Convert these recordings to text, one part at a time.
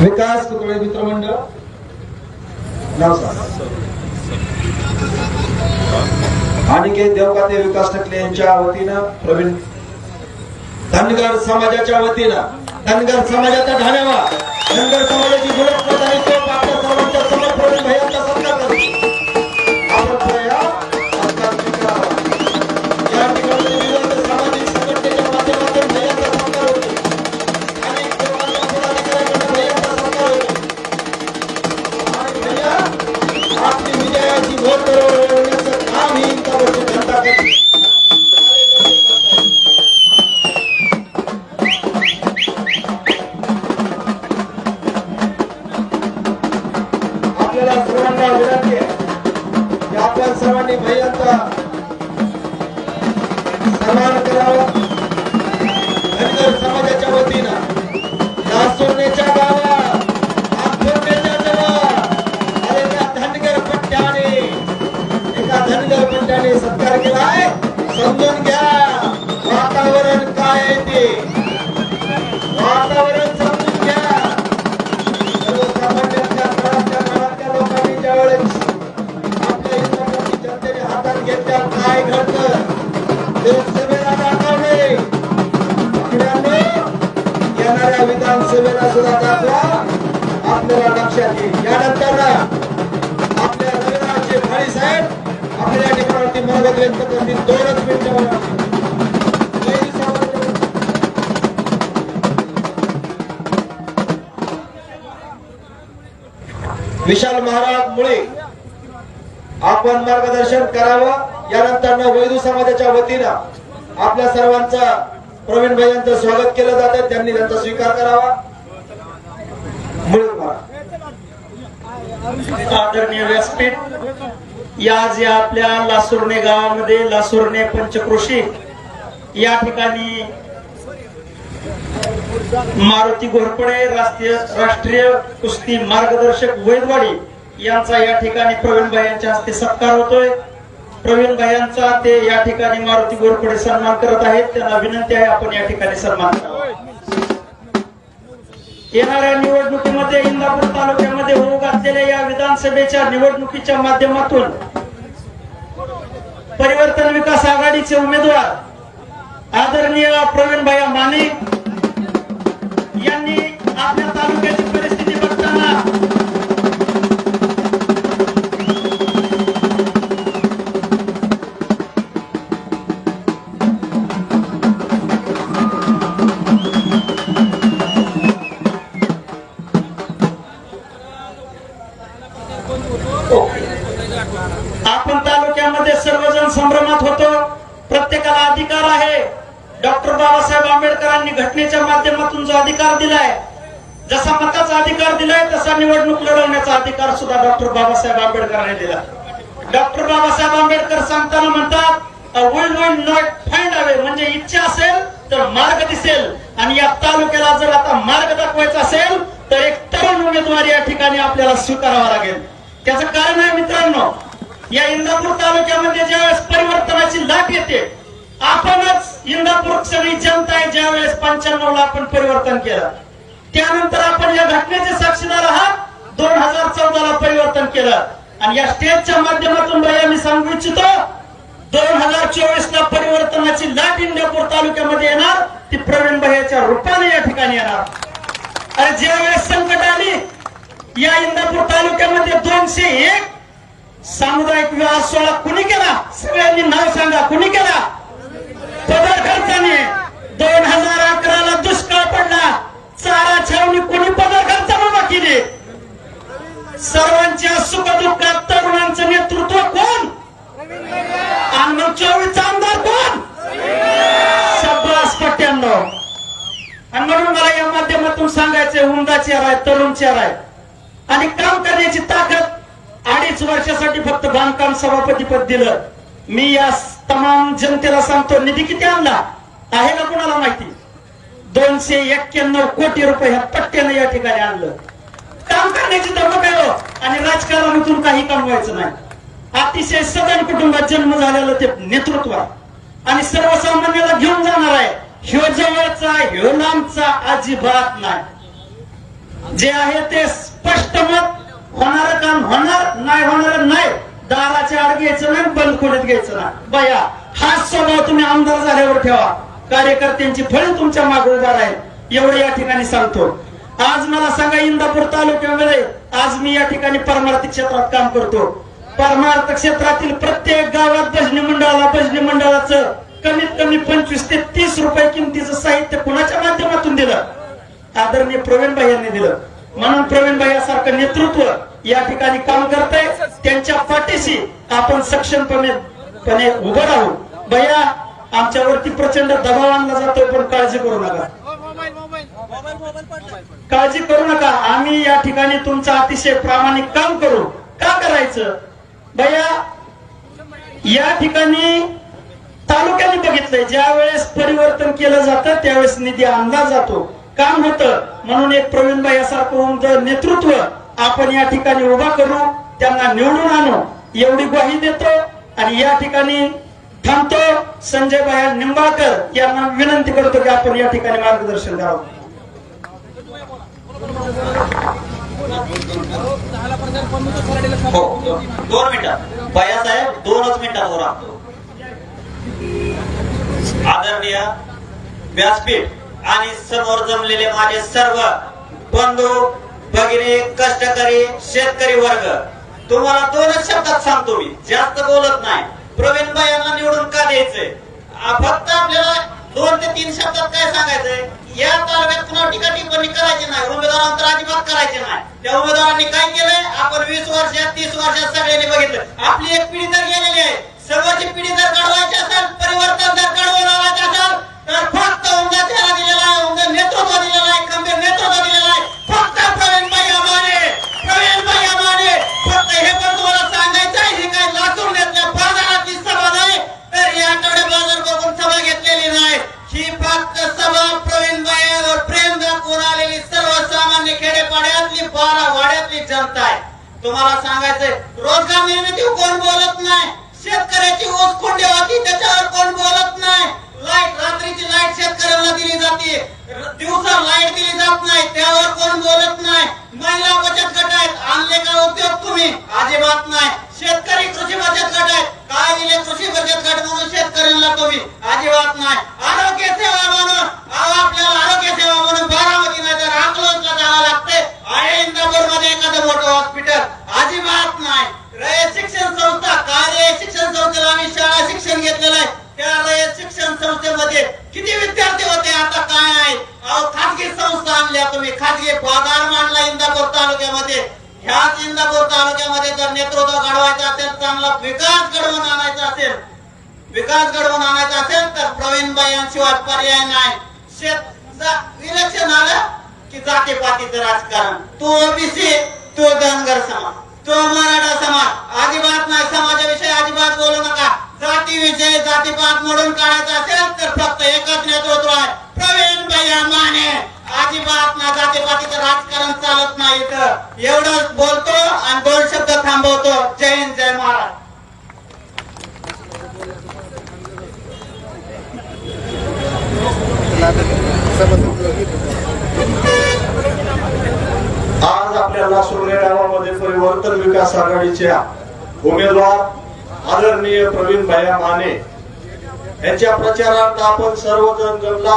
विकास कुतुळे मित्रमंडळ अनिकेत देवकाते विकास टकले यांच्या वतीनं प्रवीण धनगर समाजाच्या वतीनं धनगर समाजाचा धन्यवाद धनगर समाजाची आपल्याला सर्वांना विनंती आहे की आपण सर्वांनी भैयांचा सन्मान करावा. धनगर समाजाच्या वतीनं या सोन्याच्या गावात आंबोर्णेच्या जवळ एका धनगर पट्ट्याने एका धनगर पट्ट्याने सत्कार केला आहे. समजून घ्या वातावरण काय आहे ते. आपल्या साहेब आपल्या या ठिकाणावरती मनोगत व्यक्त करतील दोनच मिनिटावर विशाल महाराज मुळे आपण मार्गदर्शन करावं. यानंतर वैदू समाजाच्या वतीनं आपल्या सर्वांचं प्रवीण भाई यांचं स्वागत केलं जातं. त्यांनी त्यांचा स्वीकार करावा. मुळे महाराज. आदरणीय व्यासपीठ या आज या आपल्या लासुर्णे गावामध्ये लासुर्णे पंचकृषी या ठिकाणी मारुती घोरपडे राष्ट्रीय राष्ट्रीय कुस्ती मार्गदर्शक वैदवाडी यांचा या ठिकाणी प्रवीणभाई यांच्या हस्ते सत्कार होतोय. प्रवीणभाई यांचा ते या ठिकाणी मारुती घोरपडे सन्मान करत आहेत. त्यांना विनंती आहे आपण या ठिकाणी सन्मान करावा. येणाऱ्या निवडणुकीमध्ये इंदापूर तालुक्यामध्ये होऊ घातलेल्या या विधानसभेच्या निवडणुकीच्या माध्यमातून परिवर्तन विकास आघाडीचे उमेदवार आदरणीय प्रवीणभाई माने तालुक्यामध्ये म्हणजे ज्यावेळेस परिवर्तनाची लाट येते आपणच इंदापूर सगळी जनता आहे ज्यावेळेस पंच्याण्णव ला आपण परिवर्तन केलं. त्यानंतर आपण या घटनेचे साक्षीदार आहात दोन हजार चौदा ला परिवर्तन केलं. आणि या स्टेजच्या माध्यमातून भैया मी सांगू इच्छितो दोन हजार चोवीस ला परिवर्तनाची लाट इंदापूर तालुक्यामध्ये येणार ती प्रवीण भैयाच्या रूपाने या ठिकाणी येणार. आणि ज्यावेळेस संकट आली या इंदापूर तालुक्यामध्ये दोनशे एक सामुदायिक विवाह सोहळा कुणी केला? सगळ्यांनी नाव सांगा कुणी केला? पदर खर्चाने दोन हजार अकरा ला दुष्काळ पडला. चारा छावणी कुणी पदर खर्चाने उभा केली? सर्वांच्या सुखदुःखात तरुणांचं नेतृत्व कोण? आणि मग चोवीसचा आमदार कोण? सब्बास पट्ट्यांना. आणि म्हणून मला या माध्यमातून सांगायचंय हुंडा चेहरा आहे तरुण चेहरा आहे. आणि काम करण्याची ताकद वर्षासाठी फक्त बांधकाम सभापती पद दिलं. मी या तमाम जनतेला सांगतो निधी किती आणला? आहे का कोणाला माहिती? दोनशे एक्क्याण्णव कोटी रुपये ह्या पट्ट्यानं या ठिकाणी आणलं. काम करण्याची धमक आहे हो. आणि राजकारणातून काही कमवायचं नाही. अतिशय सदन कुटुंबात जन्म झालेलं ते नेतृत्व आहे. आणि सर्वसामान्याला घेऊन जाणार आहे. ह्यो जवळचा ह्यो लांबचा अजिबात नाही. जे आहे ते स्पष्ट मत होणार काम होणार नाही होणार नाही. दाराच्या आड घ्यायचं नाही बंद खोडत घ्यायचं ना बया हाच स्वभाव तुम्ही आमदार झाल्यावर ठेवा. कार्यकर्त्यांची फळे तुमच्या मागे उभा एवढं या ठिकाणी सांगतो. आज मला सांगा इंदापूर तालुक्यामध्ये आज मी या ठिकाणी परमार्थ क्षेत्रात काम करतो. परमार्थ क्षेत्रातील प्रत्येक गावात भजनी मंडळाला भजनी मंडळाचं कमीत कमी पंचवीस ते तीस रुपये किमतीचं साहित्य कुणाच्या माध्यमातून दिलं? आदरणीय प्रवीण भाई यांनी दिलं. म्हणून प्रवीण भाई सारखं नेतृत्व या ठिकाणी काम करतंय. त्यांच्या पाठीशी आपण सक्षमपणे पणे उभं राहू. भैया आमच्यावरती प्रचंड दबाव आणला जातोय पण काळजी करू नका. काळजी करू नका. आम्ही या ठिकाणी तुमचं अतिशय प्रामाणिक काम करू. का करायचं? भैया या ठिकाणी तालुक्याने बघितलंय. ज्या वेळेस परिवर्तन केलं जातं त्यावेळेस निधी आणला जातो. काम होतं. म्हणून एक प्रवीणबाई यासारखं नेतृत्व आपण या ठिकाणी उभा करू त्यांना निवडून आणू एवढी ग्वाही देतो आणि या ठिकाणी थांबतो. संजय भाया निंबाळकर यांना विनंती करतो की आपण या ठिकाणी मार्गदर्शन करावं. हो. दोन मिनिटं. भैयासाहेब दोनच मिनिटात वर आणतो आदरणीय व्यासपीठ आणि समोर जमलेले माझे सर्व बंधू भगिनी कष्टकरी शेतकरी वर्ग तुम्हाला दोनच शब्दात सांगतो मी. जास्त बोलत नाही. प्रवीण यांना निवडून का द्यायचंय फक्त आपल्याला दोन ते तीन शब्दात काय सांगायचंय? या तालुक्यात पुन्हा टीका टिप्पणी करायची नाही. उमेदवारांतर अजिबात करायचे नाही. त्या उमेदवारांनी काय केलंय? आपण वीस वर्षात तीस वर्षात सगळ्यांनी बघितलं. आपली एक पिढी तर गेलेली आहे सर्वांची पिढी जर घडवायची असेल परिवर्तन जर घडवून असेल तर फक्त उमदा दिलेला आहे नेतृत्व दिलेला आहे खंबीर नेतृत्व दिलेला आहे. फक्त फक्त हे पण तुम्हाला सांगायचं आहे काय लातूर नेतल्या बाजारातली सभा नाही तर या आठवडे बाजार बघून सभा घेतलेली नाही. ही फक्त सभा प्रवीणबाईवर प्रेम दाखवून आलेली सर्वसामान्य खेडेपाड्यातली बारा वाड्यातली जनता आहे. तुम्हाला सांगायचंय रोजगार निर्मिती कोण बोलत नाही? शेतकऱ्याची ऊस कोण होती त्याच्यावर कोण बोलत नाही लाइट रात्रीची महिलांना दिली जाते. दिवसा लाइट दिली जात नाही त्यावर कोण बोलत नाही. महिला बचत गट आहेत आणले का उपयोग तुम्ही? अजिबात नाही. शेतकरी कृषी बचत गट आहेत काय दिले कृषी बचत गट म्हणून शेतकऱ्यांना तुम्ही? अजिबात नाही. आरोग्य सेवा म्हणून आपल्याला आरोग्य सेवा म्हणून बारामती नाही तर अकलूजला जावं लागते. आहे इंदापूरमध्ये एखादं मोठं हॉस्पिटल अजिबात नाही. शिक्षण संस्था काय शिक्षण संस्थेला आम्ही शाळा शिक्षण घेतलेलं आहे. त्या रयत शिक्षण संस्थेमध्ये किती विद्यार्थी होते? आता काय? आहे अहो खाजगी संस्था आणल्या तुम्ही. खाजगी पगार मांडला इंदापूर तालुक्यामध्ये. ह्याच इंदापूर तालुक्यामध्ये जर नेतृत्व घडवायचं असेल चांगला विकास घडवून आणायचा असेल विकास घडवून आणायचा असेल तर प्रवीणबाईंशिवाय पर्याय नाही. शेत इलेक्शन आलं की जातीपातीचं राजकारण. तो ओबीसी तो धनगर समाज तो मराठा समाज. जातीविषयी जातीपात मोडून काढायचा असेल तर फक्त एकच नेतृत्व आहे. प्रवीण भैया माने अजिबात ना जातीपातीचं राजकारण चालत नाही तर एवढंच बोलतो आणि दोन शब्द थांबवतो. जय हिंद जय महाराज. आज आपल्याला सुरणे गावामध्ये परिवर्तन विकास आघाडीच्या उमेदवार आदरणीय प्रवीण भैया माने यांच्या प्रचारार्थ आपण सर्वजण जमला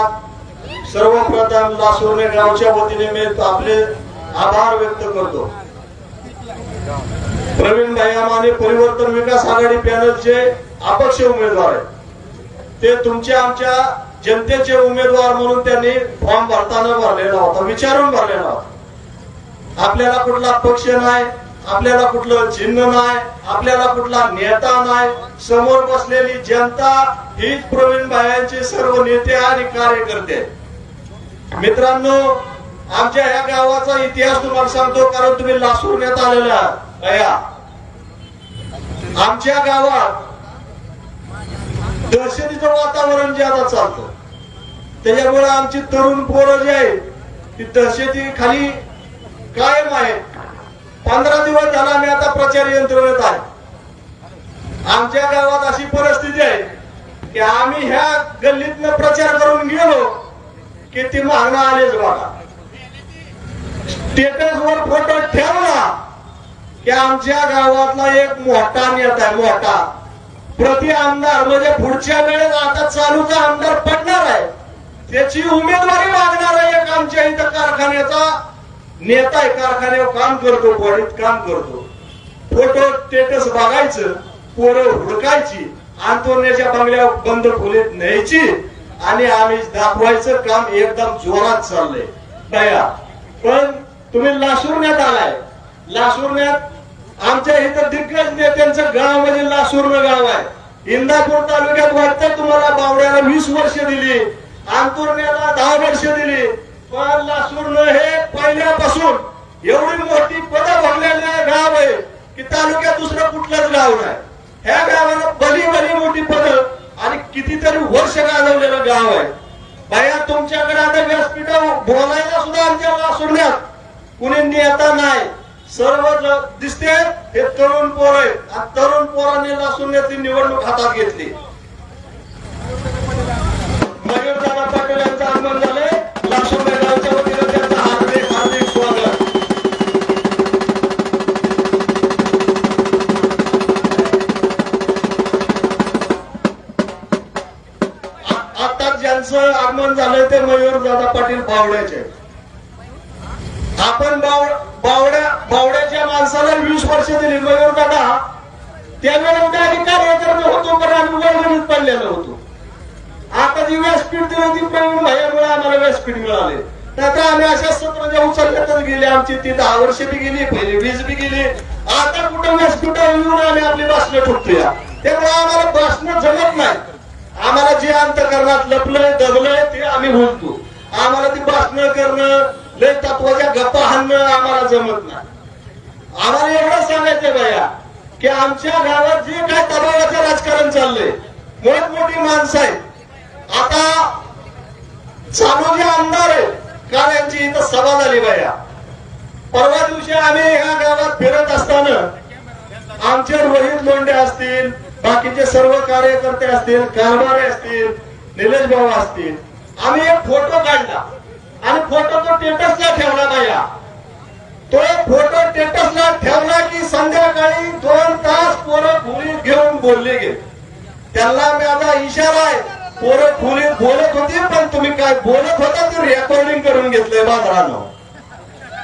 सर्वप्रथम लासुर्णे गावच्या वतीने मी आपले आभार व्यक्त करतो. प्रवीण भैया माने परिवर्तन विकास आघाडी पॅनलचे अपक्ष उमेदवार आहेत. ते तुमच्या आमच्या जनतेचे उमेदवार म्हणून त्यांनी फॉर्म भरताना भरलेला होता विचारून भरलेला होता. आपल्याला कुठला पक्ष नाही आपल्याला कुठलं चिन्ह नाही आपल्याला कुठला नेता नाही. समोर बसलेली जनता हीच प्रवीण भायांचे सर्व नेते आणि कार्यकर्ते. मित्रांनो आमच्या ह्या गावाचा इतिहास तुम्हाला सांगतो कारण तुम्ही लासूरण्यात आलेला आहात. अया. आमच्या गावात दहशतीचं वातावरण जे आता चालतं त्याच्यामुळे आमची तरुण पोरं जी आहेत ती दहशती खाली कायम आहेत. पंधरा दिवस झाला आम्ही आता प्रचार यंत्रणेत आहे. आमच्या गावात अशी परिस्थिती आहे की आम्ही ह्या गल्लीतनं प्रचार करून गेलो की ती मागणं आलीच बघा. स्टेटस वर फोटो ठेवला की आमच्या गावातला एक मोठा नेता आहे मोठा. प्रति आमदार म्हणजे पुढच्या वेळेस आता चालूचा आमदार पडणार आहे. त्याची उमेदवारी मागणार आहे एक आमच्या इथं कारखान्याचा. नेता कारखान्यावर काम करतो बॉडीत काम करतो. फोटो स्टेटस बघायचं पोरं हुडकायची आंतोरण्याच्या बंगल्यावर बंद खोलीत न्यायची आणि आम्ही दाखवायचं काम एकदम जोरात चाललंय. दया पण तुम्ही लासूरण्यात आलाय. लासूरण्यात आमच्या इथं दिग्गज नेत्यांचं गाव म्हणजे लासूर्ण गाव आहे. इंदापूर तालुक्यात वाटतं तुम्हाला बावड्याला वीस वर्ष दिली अंतुर्ण्याला दहा वर्ष दिली पण लासूर्ण हे पहिल्यापासून एवढी मोठी पद भरलेलं गाव आहे की तालुक्यात दुसरं कुठलंच गाव नाही. ह्या गावाला भली भली मोठी पद आणि कितीतरी वर्ष गाजवलेलं गाव आहे. बाया तुमच्याकडे आता व्यासपीठ बोलायला सुद्धा आमच्या लासूरण्यात कुणी नेता नाही. सर्व दिसते हे तरुण पोर आहे आणि तरुण पोरांनी लासूरण्यातली निवडणूक हातात घेतली. मयूरदादा पाटील यांचं आगमन झालंय. आगमन झालंय ते मयूर दादा पाटील बावड्याचे. आपण बाव- बावड्या बावड्याच्या माणसाला वीस वर्ष दिली. मयूर दादा त्यावेळेला आम्ही कार्यकर्ते होतो पण आम्ही वर्गणीत पडलेलो होतो. आता जी व्यासपीठ दिली ती प्रवीण भाईमुळे आम्हाला व्यासपीठ मिळाले. नाहीतर आम्ही अशा सत्राच्या उचलण्यातच गेले. आमची ती दहा वर्ष बी गेली पहिली वीस बी गेली. आता कुठं व्यासपीठावर येऊन आम्ही आपली भाषणं ठोकतोया? त्यामुळे आम्हाला भाषणं जमत नाही. आम्हाला जे अंतकरणात लपलंय दबलंय ते आम्ही म्हणतो. आम्हाला ती भाषणं करणं लय तत्वाच्या गप्पा हाणणं आम्हाला जमत नाही. आम्हाला एवढं सांगायचंय बाया की आमच्या गावात जे काय दबावाचं राजकारण चाललंय मोठमोठी माणसं आहेत. आता चालू जे आमदार आहे काल यांची इथं सभा झाली बाया. परवा दिवशी आम्ही ह्या गावात फिरत असताना आमचे रोहित लोंढे असतील बाकीचे सर्व कार्यकर्ते असतील कारभारी असतील निलेश भाऊ असतील आम्ही एक फोटो काढला. आणि फोटो तो टेटसला ठेवला बाया तो फोटो टेटसला ठेवला की संध्याकाळी दोन तास पोरं खोलीत घेऊन बोलले गेले. त्यांना माझा इशारा आहे पोरं खोलीत बोलत होती पण तुम्ही काय बोलत होता ते रेकॉर्डिंग करून घेतलंय बाजारानं.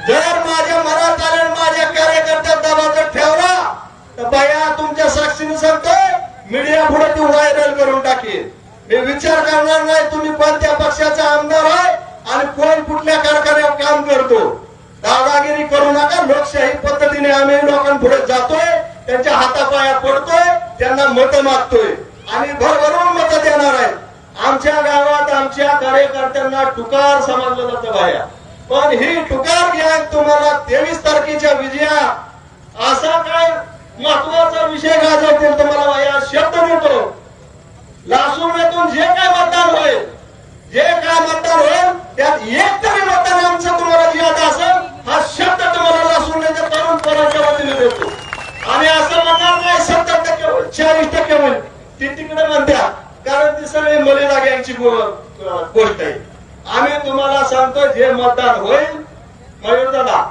जर माझ्या मनात आले माझ्या कार्यकर्त्यात दबाव ठेवला तर बाया तुमच्या साक्षीने सांगतोय मीडिया पुढे ती व्हायरल करून टाकेल मी विचार करणार नाही तुम्ही कोणत्या पक्षाचा आमदार आहे आणि कोण कुठल्या कारखान्यावर काम करतो. दादागिरी करू नका लोकशाही पद्धतीने आम्ही लोकांपुढे जातोय त्यांच्या हातापाया पडतोय त्यांना मत मागतोय. आणि भरभरून मत देणार आहे. आमच्या गावात आमच्या कार्यकर्त्यांना टुकार समजलं जातं बाया. पण ही टुकार घ्या तुम्हाला तेवीस तारखेच्या विजया. असा काय महत्त्वाचा विषय गाजवतील मला या शब्द देतो. लासूरमधून जे काय मतदान होईल जे काय मतदान होईल त्यात एक तरी मतदान आमचं तुम्हाला जे असेल हा शब्द तुम्हाला लासूरण्याच्या तरुण पोरांच्या वतीने देतो. आणि असं म्हणणार नाही सत्तर टक्के होईल चाळीस टक्के होईल. ती तिकडे म्हणत्या कारण ती सगळी मलिदा गँगची गोष्ट आहे आम्ही तुम्हाला सांगतो जे मतदान होईल मयूर दादा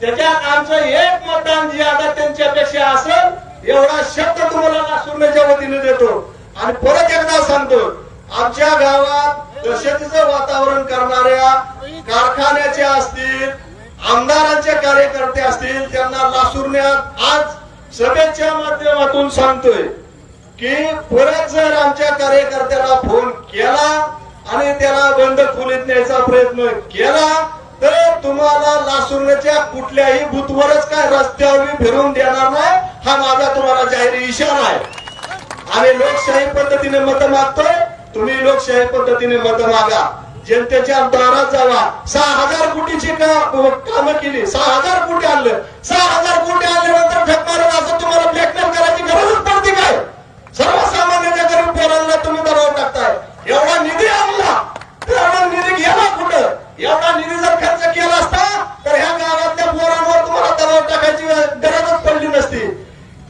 त्याच्यात आमचं एक मतदान जे आता त्यांच्यापेक्षा असेल एवढा शब्द तुम्हाला लासूरच्या वतीने देतो. आणि परत एकदा सांगतो आमच्या गावात दहशतीचं वातावरण करणाऱ्या कारखान्याचे असतील आमदारांचे कार्यकर्ते असतील त्यांना लासूरण्यात आज सभेच्या माध्यमातून सांगतोय की परत जर आमच्या कार्यकर्त्याला फोन केला आणि त्याला बंद खोलीत न्यायचा प्रयत्न केला तर तुम्हाला लासूरच्या कुठल्याही बुथवरच काय रस्त्यावर मी फिरून देणार नाही हा माझा तुम्हाला जाहीर इशारा आहे. आम्ही लोकशाही पद्धतीने मत मागतोय तुम्ही लोकशाही पद्धतीने मत मागा. जनतेच्या दारात जावा. सहा हजार कोटीची कामं केली? सहा हजार कोटी आणलं. सहा हजार कोटी आणल्यानंतर ठक असं तुम्हाला ब्लॅकमेल करायची गरजच पडते काय? सर्वसामान्यांच्या गरीब पोरांना तुम्ही दबाव टाकताय. एवढा निधी आणला. तर एवढा निधी घ्यावा कुठं? एवढा निधी जर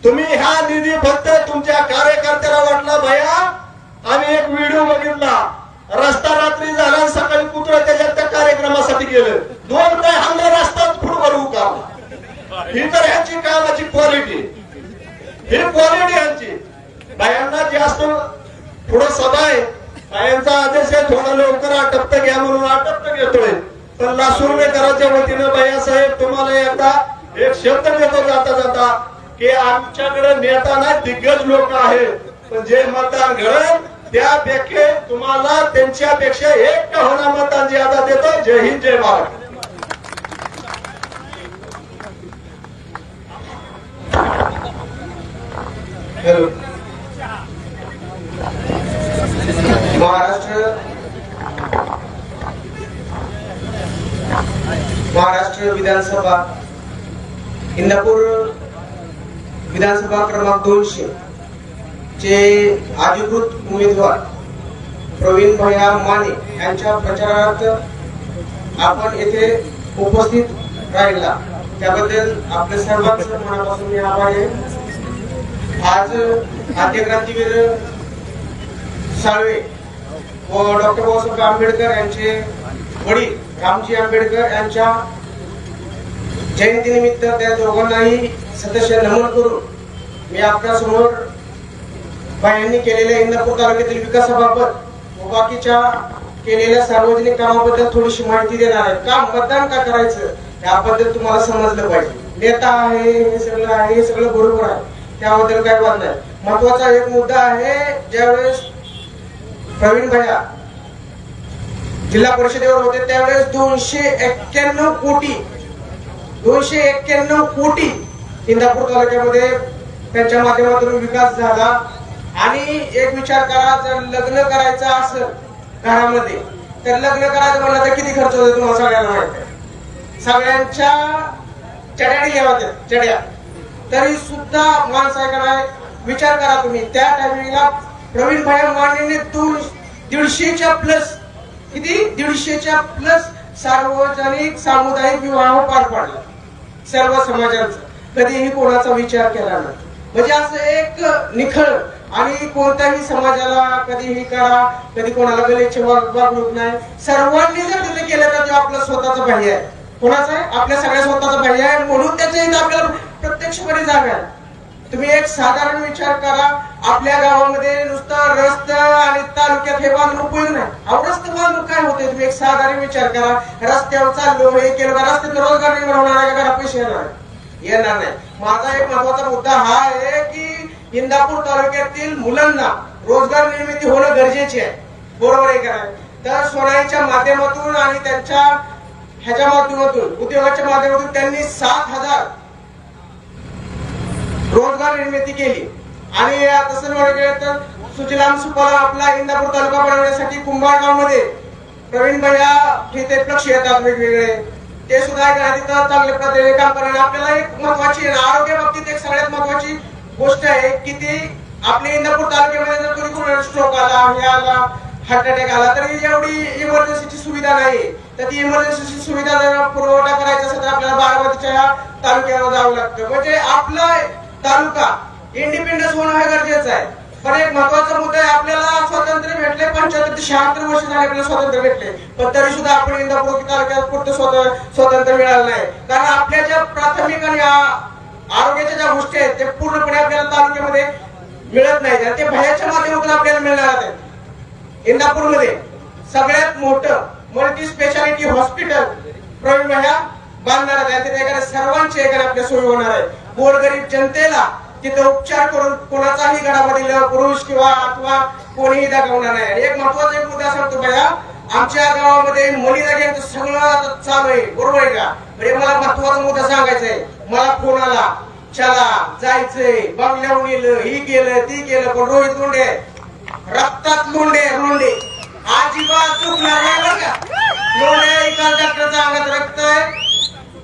तुम्ही हा निधी फक्त तुमच्या कार्यकर्त्याला वाटला भया? आम्ही एक व्हिडिओ बघितला. रस्ता रात्री झाला सकाळी कुत्र त्याच्यात त्या कार्यक्रमासाठी गेलं. दोन काय हल्ला रस्ता फुड भरवू का ही तर ह्याची कामाची क्वालिटी ही क्वालिटी ह्यांची. बायांना जास्त पुढे सभा आहे. बायांचा आदेश आहे थोडा लवकर आटपत घ्या म्हणून आटपत घेतोय. तर लासूरनेकरांच्या वतीनं बाया साहेब तुम्हाला एकदा एक शब्द देतो जाता जाता. की आमच्याकडे नेता नाही दिग्गज लोक आहेत. पण जे मतदान घडल त्यापेक्षा तुम्हाला त्यांच्यापेक्षा एक का होणार मतदान ज्यादा देतो. जय हिंद जय महाराष्ट्र महाराष्ट्र. महाराष्ट्र विधानसभा. इंदापूर विधानसभा क्रमांक दोनशे चे अधिकृत उमेदवार प्रवीण भैया माने यांच्या प्रचारार्थ आपण येथे उपस्थित राहिला. त्याबद्दल आपल्या सर्वांचं मनापासून मी आभार आहे. आज आद्य क्रांतीवीर साळवे व डॉक्टर बाबासाहेब आंबेडकर यांचे वडील रामजी आंबेडकर यांच्या जयंतीनिमित्त त्या दोघांनाही सदस्य नमन करून मी आपल्यासमोर बायांनी केलेल्या इंदापूर तालुक्यातील विकासाबाबत व बाकीच्या केलेल्या सार्वजनिक कामाबद्दल थोडीशी माहिती देणार आहे. का मतदान का करायचं? याबद्दल तुम्हाला समजलं पाहिजे. नेता आहे हे सगळं आहे हे सगळं बरोबर आहे. त्याबद्दल काय वाद नाही महत्त्वाचा एक मुद्दा आहे ज्यावेळेस प्रवीण भैया जिल्हा परिषदेवर होते त्यावेळेस दोनशे एक्क्याण्णव कोटी दोनशे एक्क्याण्णव कोटी इंदापूर तालुक्यामध्ये त्यांच्या माध्यमातून विकास झाला. आणि एक विचार करा जर लग्न करायचं असेल घरामध्ये तर लग्न करायचं म्हणलं तर किती खर्च होतो तुम्हाला सगळ्यांना माहिती सगळ्यांच्या चड्या घ्या होत्या चड्या तरी सुद्धा माणसाकडे विचार करा तुम्ही. त्या टायमिंगला प्रवीण भाई मानेने दोन दीडशेच्या प्लस किती? दीडशेच्या प्लस सार्वजनिक सामुदायिक विवाह पार पाडला. सर्व समाजांचा. कधीही कोणाचा विचार केला नाही. म्हणजे असं एक निखळ आणि कोणत्याही समाजाला कधीही करा कधी कोणाला गलेचे वागणूक नाही. सर्वांनी जर तिथे केलं तर ते आपलं स्वतःचं भाई आहे. कोणाचं आहे? आपल्या सगळ्या स्वतःचं भाई आहे. म्हणून त्याच्या इथं आपल्याला प्रत्यक्षपणे जागा आहे. तुम्ही एक साधारण विचार करा. आपल्या गावामध्ये तालुक्यात हे उपयोग नाही अहो रस्ते बांधून काय होते तुम्ही एक साधारण विचार करा. रस्त्यावर चाललो हे केलं का रस्त्यात रोजगार निर्माण होणार आहे का? घरात पैसे येणार येणार नाही. माझा एक महत्त्वाचा मुद्दा हा आहे की इंदापूर तालुक्यातील मुलांना रोजगार निर्मिती होणं गरजेचे आहे. बरोबर आहे का तर सोनाईच्या माध्यमातून आणि त्यांच्या ह्याच्या माध्यमातून उद्योगाच्या माध्यमातून त्यांनी सात हजार रोजगार निर्मिती केली. आणि तसं म्हणायला गेलं तर सुजलाम सुफलाम आपला इंदापूर तालुका बनवण्यासाठी कुंभारगावमध्ये प्रवीण भैया तिथे लक्ष येतात वेगवेगळे. ते सुद्धा एक तिथं चांगल्या प्रकारे काम करणार. आपल्याला एक महत्वाची आहे, आरोग्य बाबतीत एक सगळ्यात महत्वाची गोष्ट आहे की ती आपल्या इंदापूर तालुक्यामध्ये जर कोणी कोणाला स्ट्रोक आला हे आला हार्ट अटॅक आला तरी एवढी इमर्जन्सीची सुविधा नाही. तर ती इमर्जन्सीची सुविधा जर पुरवठा करायचा असेल तर आपल्याला बारामतीच्या ह्या तालुक्याला जावं लागतं. म्हणजे आपला तालुका इंडिपेंडन्स होणं हे गरजेचं आहे. पण एक महत्त्वाचा मुद्दा आहे आपल्याला स्वातंत्र्य भेटले पंच्याहत्तर ते शहात्तर वर्ष झाले आपल्याला स्वातंत्र्य भेटले. पण तरी सुद्धा आपण इंदापूर तालुक्यात पुरतं स्वातंत्र्य मिळालं नाही. कारण आपल्या ज्या प्राथमिक आणि आरोग्याच्या ज्या गोष्टी आहेत ते पूर्णपणे आपल्याला तालुक्यामध्ये मिळत नाही ते भयाच्या माध्यमातून आपल्याला मिळणार आहेत इंदापूरमध्ये सगळ्यात मोठं मल्टी स्पेशालिटी हॉस्पिटल प्रवीण बांधणार आहे. तिथे सर्वांची आपल्या सोयी होणार आहे. गोरगरीब जनतेला तिथे उपचार करून कोणाचाही घरामधील पुरुष किंवा अथवा कोणीही दाखवणार नाही. एक महत्त्वाचा एक मुद्दा सांगतो बघा आमच्या गावामध्ये मुली यांचं सगळं चालू आहे. बरोबर आहे का? म्हणजे मला महत्त्वाचा मुद्दा सांगायचा आहे. मला फोन आला चला जायचंय बंगल्यावर गेलं ही केलं ती केलं पण रोहित लोंडे रक्तात लोंडे लोंढे अजिबात चुकणार नाही बरं का? एका डॉक्टरचा अंगात रक्त आहे.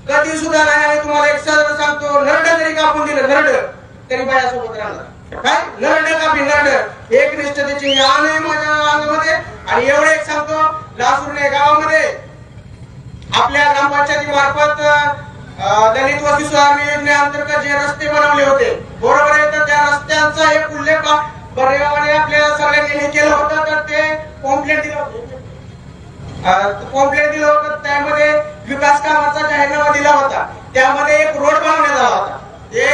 कधी सुद्धा नाही आणि तुम्हाला एक साधं सांगतो नरड तरी कापून दिलं नरड. तरी बायासोबत राहणार. काय? लढणं का नरड एक निष्ठतेची यान आहे माझ्या अंगामध्ये. आणि एवढं एक सांगतो लासूरने गावामध्ये आपल्या ग्रामपंचायती मार्फत दलित वस्ती सुधारणा योजनेअंतर्गत जे रस्ते बनवले होते बरोबर आहे तर त्या रस्त्यांचा एक उल्लेख बरेगावाने आपल्या सगळ्यांनी हे केलं होतं तर ते कॉम्प्लेट दिलं होतं. कॉम्प्लेट दिलं होतं त्यामध्ये विकास कामाचा जाहीरनामा दिला होता. त्यामध्ये एक रोड बांधण्यात आला होता. ते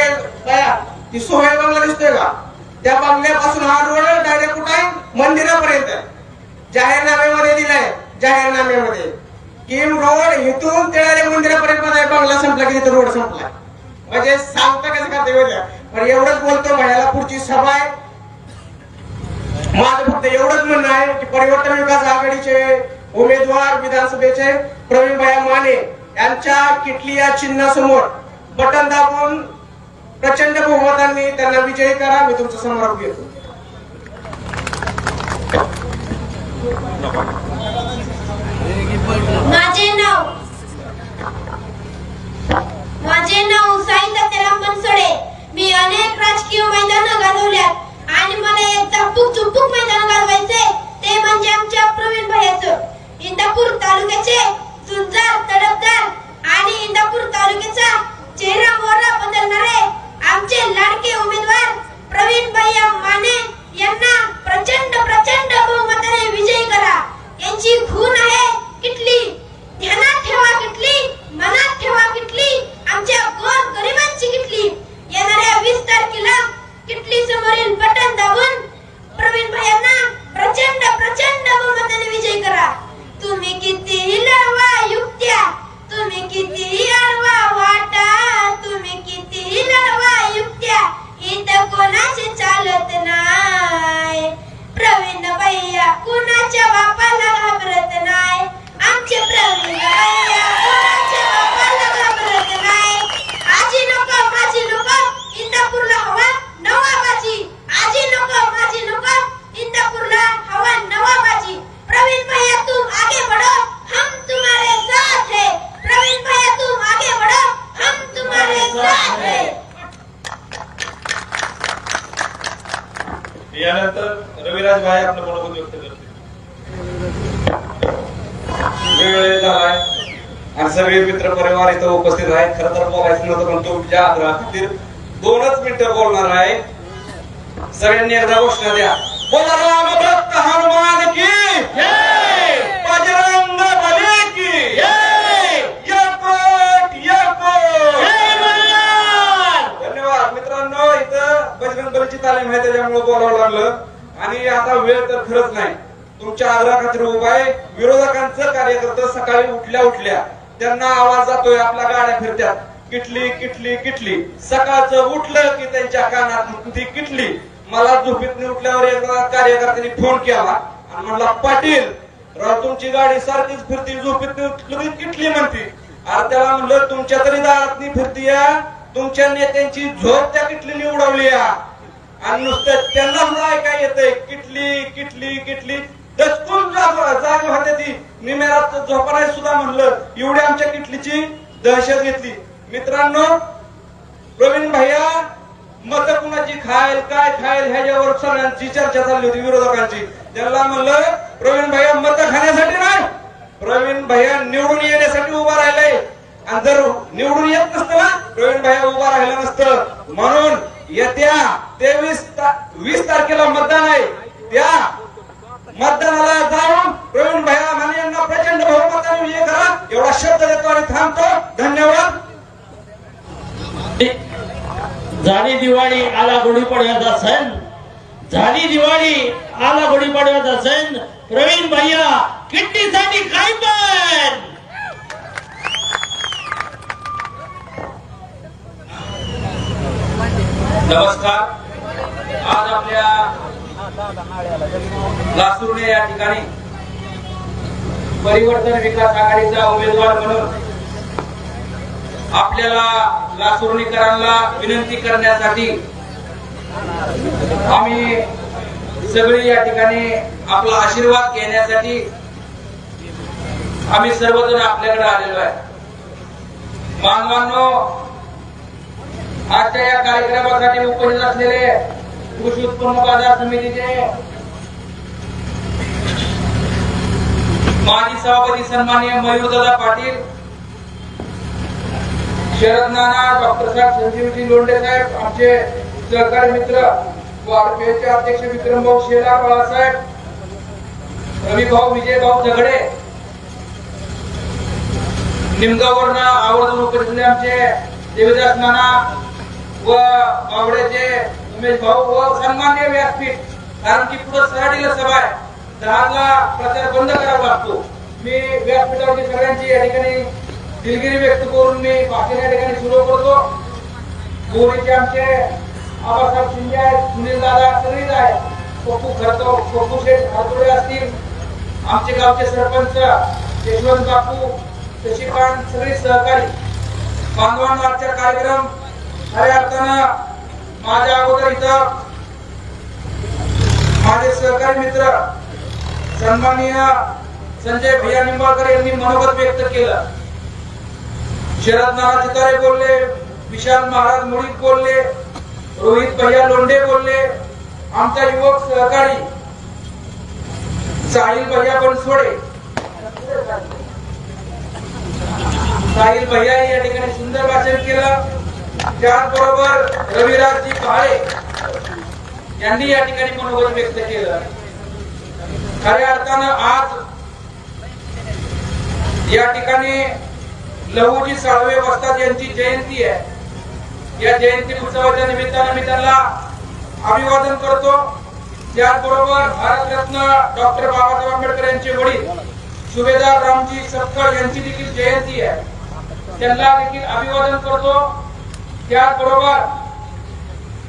बया ती सोहेल बंगला दिसतोय का? त्या बंगल्यापासून हा रोड डायरेक्ट कुठं आहे? मंदिरापर्यंत. जाहीरनाम्यामध्ये दिलाय. जाहीरनाम्यामध्ये. की रोड इथून ते मंदिरापर्यंत बंगला संपला की तिथं रोड संपला. म्हणजे सांगता कसं करते पण एवढंच बोलतो भयाला पुढची सभा आहे. माझं फक्त एवढंच म्हणणं आहे की परिवर्तन विकास आघाडीचे उमेदवार विधानसभेचे प्रवीणभाई माने यांच्या किटली या चिन्हासमोर बटन दाबून प्रचंड बहुमतांनी त्यांना विजयी करा मी तुमचा समारोप घेतो. माझे नाव माझे नाव साई सत्यराम बनसोडे. मी अनेक राजकीय मैदान घालवल्यात आणि मला एक चपूक चुपूक मैदान घालवायचे ते म्हणजे आमच्या प्रवीण भैयाचं इंदापूर तालुक्याचे झुंजार तडफदार आणि इंदापूर तालुक्याचा चेहरा मोहरा बदलणारे आमचे लाडके उमेदवार प्रवीण भैया माने यांना प्रचंड प्रचंड बहुमताने विजयी करा. यांची खून आहे किटली. ध्यानात ठेवा किटली मनात ठेवा किटली. आमच्या गोर गरिबांची किटली. येणाऱ्या वीस तारखेला किटली समोरील बटन दाबून प्रवीण भैयांना प्रचंड प्रचंड बहुमताने विजयी करा तुम्ही किती लढवा युक्त्या तुम्ही किती अडवा वाटा तुम्ही किती लढवा युक्त्या इथं कोणाची चालत नाही प्रवीण भैया कुणाच्या बापाला घाबरत नाही आमचे प्रवीण भैया कुणाच्या बापाला घाबरत नाही आजी नको माझी नको इंदापूरला हवा नवाबाची आजी नको माझी नको इंदापूरला हवा नवाबाची प्रवीण भैया तुम आगे बढ़ो हम तुम्हारे साथ है प्रवीण भैया तुम आगे बढ़ो हम तुम्हारे साथ है यानंतर रविराज भाई आपलं मनोगत व्यक्त करते वेळ झालाय आणि सगळे मित्र परिवार इथं उपस्थित आहेत खरं तर बोलायचं नव्हतं पण खातीर दोनच मिनिटं बोलणार आहे. सगळ्यांनी एकदा घोषणा द्या. बोला राम हनुमान की बजरंग बली की धन्यवाद. मित्रांनो इथं बजरंग बलीची तालीम आहे त्याच्यामुळे बोलावं लागलं. आणि आता वेळ तर खरंच नाही. तुमच्या आग्रहाखातीर उभा आहे. विरोधकांचं कार्यकर्ते सकाळी उठल्या उठल्या त्यांना आवाज जातोय आपल्या गाड्या फिरत्यात. किटली किटली किटली. सकाळचं उठलं की त्यांच्या कानात ती किटली. मला झोपेत उठल्यावर एकदा कार्यकर्त्यांनी फोन केला. आणि म्हणला पाटील राव तुमची गाडी सारखीच फिरती झोपेत उठली किटली म्हणती. अरे त्याला म्हणलं तुमच्या तरी दारात फिरती या तुमच्या नेत्यांची झोप त्या किटलीने उडवली या आणि नुसतं त्यांना सुद्धा ऐकाय येतंय किटली किटली किटली. दचकून जाग जागे होते ती. निमेरात झोपणारी सुद्धा म्हणलं एवढी आमच्या किटलीची दहशत घेतली. मित्रांनो प्रवीण भैया मत कुणाची? खायल काय? खायल ह्याच्यावर सगळ्यांची चर्चा चालली होती विरोधकांची. त्यांना म्हणलं प्रवीण भैया मत खाण्यासाठी नाही. प्रवीण भैया निवडून येण्यासाठी उभा राहिलाय. आणि जर निवडून येत नसतं ना प्रवीण भैया उभा राहिला नसतं. म्हणून येत्या तेवीस वीस तारखेला मतदान आहे. त्या मतदानाला जाऊन प्रवीण भैया माने यांना प्रचंड बहुमताने विजय करा. एवढा शब्द देतो आणि थांबतो. धन्यवाद. झाली दिवाळी आला गुढीपाडव्याचा सण. झाली दिवाळी आला गुढीपाडव्याचा सण. प्रवीण भैया किट्टीसाठी काय पण? नमस्कार. आज आपल्या लासुर्णे या ठिकाणी परिवर्तन विकास आघाडीचा उमेदवार म्हणून आपल्याला लासुर्णीकरांना विनंती करण्यासाठी आम्ही सगळे या ठिकाणी आपला आशीर्वाद घेण्यासाठी आम्ही सर्वजण आपल्याकडे आलेलो आहे. बांधवांनो आजच्या या कार्यक्रमासाठी उपस्थित असलेले कृषी उत्पन्न बाजार समितीचे माजी सभापती सन्माननीय मयूरदादा पाटील शरद नाना डॉक्टर साहेब संजीवजी लोंढे साहेब आमचे सहकारी मित्र वारपेचे अध्यक्ष विक्रम भाऊ शेला बाळासाहेब रवी भाऊ विजय भाऊ झगडे निमगावरनं आवर्जून उपस्थित आमचे देवीदास नाना व बावड्याचे उमेश भाऊ व सन्मान्य व्यासपीठ कारण की पुढे सराटीला सभा आहे. दहाला प्रचार बंद करावा लागतो. मी व्यासपीठावरती सगळ्यांची या ठिकाणी दिलगिरी व्यक्त करून मी बाकीच्या ठिकाणी सुरू करतो. गोरीचे आमचे आबासाहेब शिंदे आहेत सुनील दादा सगळीच आहेत. पप्पू खरतो पप्पू शेठ हातोडे असतील. आमचे गावचे सरपंच यशवंत बापू शशिकांत सगळे सहकारी. बांधवांना आजचा कार्यक्रम खऱ्या अर्थानं माझ्या अगोदर इथं माझे सहकारी मित्र सन्माननीय संजय भैया निंबाळकर यांनी मनोगत व्यक्त केलं. शरद महाराज चितारे बोलले विशाल महाराज मुळीक बोलले रोहित भैया लोंढे बोलले आमचा युवक सहकारी साहिल भैया बनसोडे साहिल भैया या ठिकाणी सुंदर भाषण केलं. त्याचबरोबर रविराजजी काळे यांनी या ठिकाणी मनोगत व्यक्त केलं. खऱ्या अर्थानं आज या ठिकाणी लहूजी साळवे वस्ताद यांची जयंती आहे. या जयंती उत्सवाच्या निमित्तानं मी त्यांना अभिवादन करतो. त्याचबरोबर भारतरत्न डॉक्टर बाबासाहेब आंबेडकर यांचे वडील सुभेदार रामजी सपकाळ यांची देखील जयंती आहे. त्यांना देखील अभिवादन करतो. त्याचबरोबर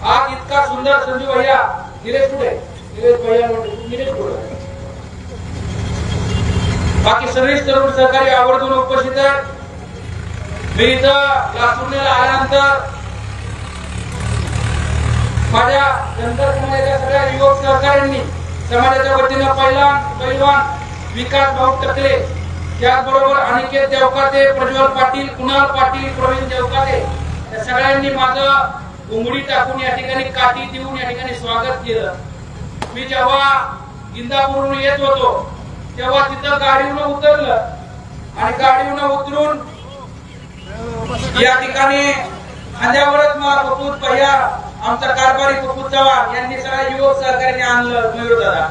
आज इतका सुंदर संजू भैया निलेश कुठे? निलेश भैया निलेश कुठे? बाकी सगळेच तरुण सहकारी आवर्जून उपस्थित आहेत. मी इथं लातूरला आल्यानंतर माझ्या जनता समाजाच्या सगळ्या युवक सहकाऱ्यांनी समाजाच्या वतीनं पहिला पैलवान विकास भाऊ टकले त्याचबरोबर अनिकेत देवकाते प्रज्वल पाटील कुणाल पाटील प्रवीण देवकाते या सगळ्यांनी माझं उंगडी टाकून या ठिकाणी काठी देऊन या ठिकाणी स्वागत केलं. मी जेव्हा इंदापूरहून येत होतो तेव्हा तिथं गाडीवर उतरलं. आणि गाडीवर उतरून या ठिकाणी खांद्यावरच मला कपूर पहिला आमचा कारभारी कपूर चव्हाण यांनी सगळ्या युवक सहकार्याने आणलं मयूर दादा.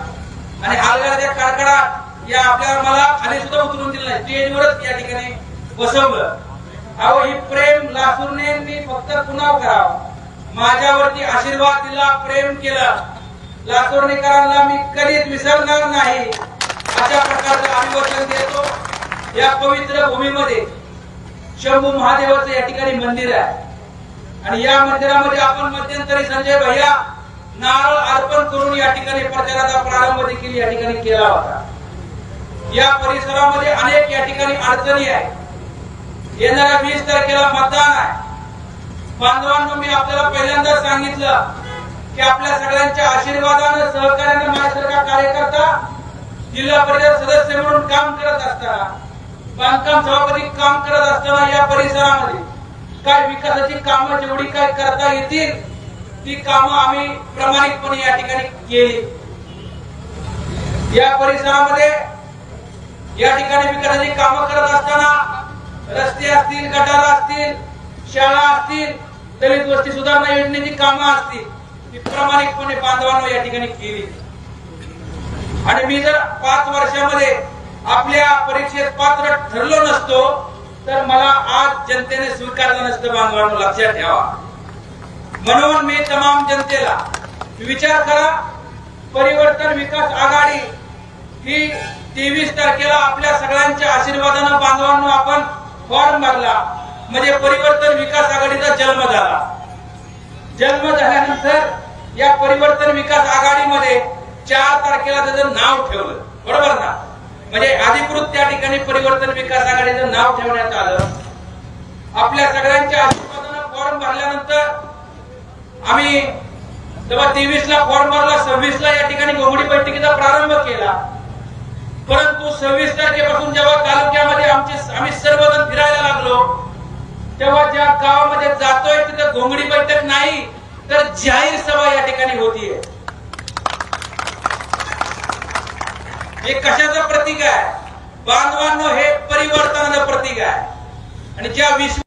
आणि आलगाच्या कारकडात या आपल्याला मला खाली सुद्धा उतरून दिलं नाही. स्टेजवरच या ठिकाणी बसवलं. अहो ही प्रेम लासूरने मी फक्त पुन्हा करावं. माझ्यावरती आशीर्वाद दिला प्रेम केलं. लातूरनेकरांना मी कधीच विसरणार नाही. अशा प्रकारचं अभिवचन देतो. या पवित्र भूमीमध्ये शंभू महादेवाचं या ठिकाणी मंदिर आहे. आणि या मंदिरामध्ये आपण मध्यंतरी संजय भैया नारळ अर्पण करून या ठिकाणी प्रचाराचा प्रारंभ देखील या ठिकाणी केला होता. या परिसरामध्ये अनेक या ठिकाणी अडचणी आहे येणाऱ्या वीस तारखेला मतदान आहे. बांधवांनो मी आपल्याला पहिल्यांदा सांगितलं की आपल्या सगळ्यांच्या आशीर्वादानं सहकार्यानं माझ्यासारखा कार्यकर्ता जिल्हा परिषद सदस्य म्हणून काम करत असताना बांधकाम सभापती काम करत असताना या परिसरामध्ये काय विकासाची कामं जेवढी काय करता येतील ती कामं आम्ही प्रामाणिकपणे या ठिकाणी केली. या परिसरामध्ये या ठिकाणी विकासाची कामं करत असताना रस्ते असतील गटार असतील शाळा असतील दलित वस्ती सुधारणा योजनेची कामं असतील ती प्रामाणिकपणे बांधवांना या ठिकाणी केली. आणि मी जर पाच वर्षामध्ये आपल्या परीक्षेत पात्र ठरलो नसतो तर मला आज जनतेने स्वीकारलं नसतं बांधवांनो लक्षात ठेवा. म्हणून मी तमाम जनतेला विचार करा परिवर्तन विकास आघाडी ही तेवीस तारखेला आपल्या सगळ्यांच्या आशीर्वादानं बांधवांनो आपण फॉर्म भरला. म्हणजे परिवर्तन विकास आघाडीचा जन्म झाला. जन्म झाल्यानंतर या परिवर्तन विकास आघाडीमध्ये चार तारखेला त्याचं नाव ठेवलं. बरोबर ना? म्हणजे अधिकृत त्या ठिकाणी परिवर्तन विकास आघाडीचं नाव ठेवण्यात आलं. आपल्या सगळ्यांच्या आशीर्वादानं फॉर्म भरल्यानंतर आम्ही तेव्हा तेवीस ला फॉर्म भरला सव्वीस ला या ठिकाणी घोंगडी बैठकीचा प्रारंभ केला. परंतु सव्वीस तारखेपासून जेव्हा तालुक्यामध्ये आमचे आम्ही सर्वजण फिरायला लागलो तेव्हा ज्या गावामध्ये जातोय तिथे घोंगडी बैठक नाही तर जाहीर सभा या ठिकाणी होतीये. हे कशाचं प्रतीक आहे? बांधवांनो हे परिवर्तनाचं प्रतीक आहे. आणि ज्या विश्व